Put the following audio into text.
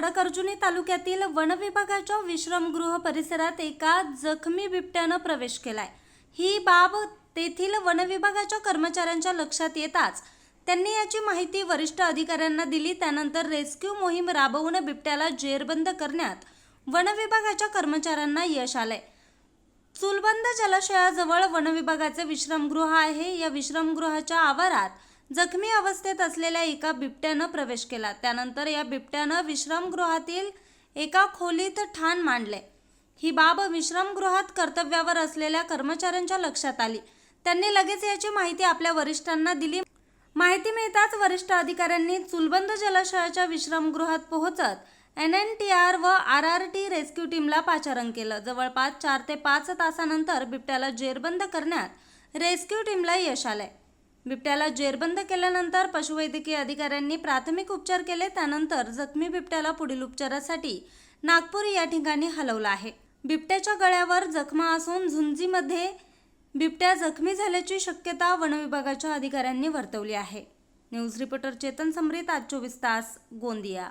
खडकर्जुनी तालुक्यातील वनविभागाच्या विश्रामगृह परिसरात एका जखमी बिबट्यानं प्रवेश केलाय. ही बाब तेथील वनविभागाच्या कर्मचाऱ्यांच्या लक्षात येताच त्यांनी याची माहिती वरिष्ठ अधिकाऱ्यांना दिली. त्यानंतर रेस्क्यू मोहीम राबवून बिबट्याला जेरबंद करण्यात वनविभागाच्या कर्मचाऱ्यांना यश आलंय. चुलबंद जलाशयाजवळ वनविभागाचे विश्रामगृह आहे. या विश्रामगृहाच्या आवारात जखमी अवस्थेत असलेल्या एका बिबट्यानं प्रवेश केला. त्यानंतर या बिबट्यानं विश्रामगृहातील एका खोलीत ठाण मांडले. ही बाब विश्रामगृहात कर्तव्यावर असलेल्या कर्मचाऱ्यांच्या लक्षात आली. त्यांनी लगेच याची माहिती आपल्या वरिष्ठांना दिली. माहिती मिळताच वरिष्ठ अधिकाऱ्यांनी चुलबंद जलाशयाच्या विश्रामगृहात पोहोचत एन एन टी आर व आर आर टी रेस्क्यू टीमला पाचारण केलं. जवळपास चार ते पाच तासानंतर बिबट्याला जेरबंद करण्यात रेस्क्यू टीमला यश आलंय. बिबट्याला जेरबंद केल्यानंतर पशुवैद्यकीय अधिकाऱ्यांनी प्राथमिक उपचार केले. त्यानंतर जखमी बिबट्याला पुढील उपचारासाठी नागपूर या ठिकाणी हलवलं आहे. बिबट्याच्या गळ्यावर जखमा असून झुंजीमध्ये बिबट्या जखमी झाल्याची शक्यता वनविभागाच्या अधिकाऱ्यांनी वर्तवली आहे. न्यूज रिपोर्टर चेतन समरीत आज चोवीस तास गोंदिया.